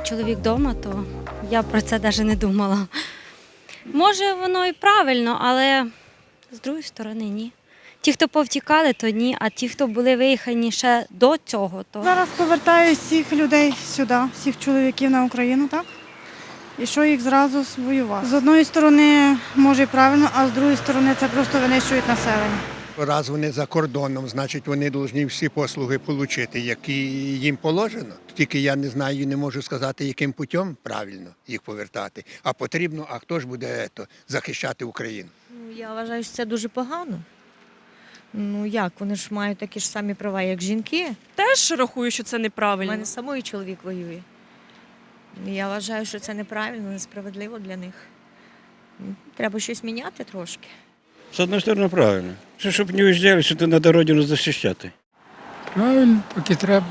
чоловік вдома, то я про це навіть не думала. Може, воно і правильно, але з другої сторони ні. Ті, хто повтікали, то ні, а ті, хто були виїхані ще до цього, то Зараз повертають всіх людей сюди, всіх чоловіків на Україну, так? І що їх зразу воювати. З одної сторони, може і правильно, а з другої сторони це просто винищують населення. Раз вони за кордоном, значить вони повинні всі послуги отримати, які їм положено. Тільки я не знаю і не можу сказати, яким путем правильно їх повертати. А потрібно, а хто ж буде ето, захищати Україну? Ну, я вважаю, що це дуже погано. Ну як, вони ж мають такі ж самі права, як жінки. Теж рахую, що це неправильно. У мене самої чоловік воює. Я вважаю, що це неправильно, несправедливо для них. Треба щось міняти трошки. С одной стороны, правильно. Что, чтобы не уезжали, что-то надо родину защищать. Правильно, поки треба.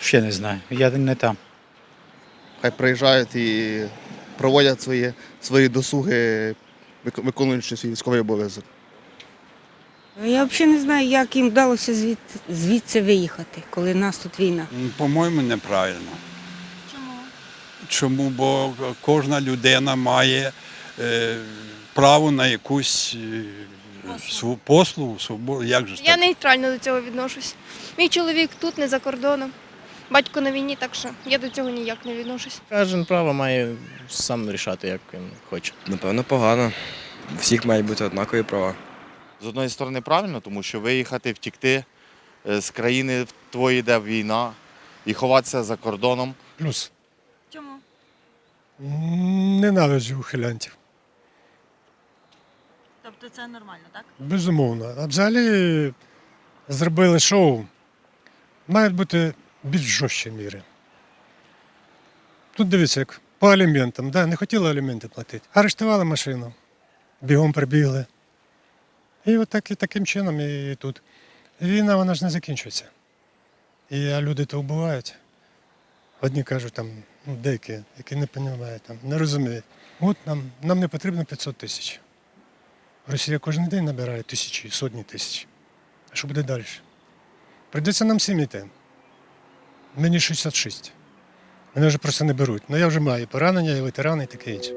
Ще не знаю, я не там. Хай приїжджають і проводять свої, свої досуги, виконуючи свій військовий обов'язок. Я взагалі не знаю, як їм вдалося звідти, звідси виїхати, коли в нас тут війна. По-моєму, неправильно. Чому? Чому? Бо кожна людина має е, право на якусь е, послугу, свободу. Як же Я так? нейтрально до цього відношусь. Мій чоловік тут не за кордоном. Батько на війні, так що я до цього ніяк не відношусь. Кожен право має сам рішати, як він хоче. Напевно, погано. У всіх мають бути однакові права. З одної сторони правильно, тому що виїхати, втікти е, з країни в твої йде війна і ховатися за кордоном. Плюс. Чому? Ненавиджу ухилянтів. Тобто це нормально, так? Безумовно. А взагалі зробили шоу. Мають бути більш жорстчі міри. Тут дивіться, як по аліментам, да, не хотіли аліменти платити. Арештували машину, бігом прибігли. І от так, і таким чином і тут. Війна вона ж не закінчується. І люди то вбивають. Одні кажуть, там, ну, деякі, які не розуміють, там, не розуміють. От нам, нам не потрібно 500 тисяч. Росія кожен день набирає тисячі, сотні тисяч. А що буде далі? Прийдеться нам всім йти. Мені 66. Мене вже просто не беруть. Ну я вже маю поранення, і ветерани, і таке інше.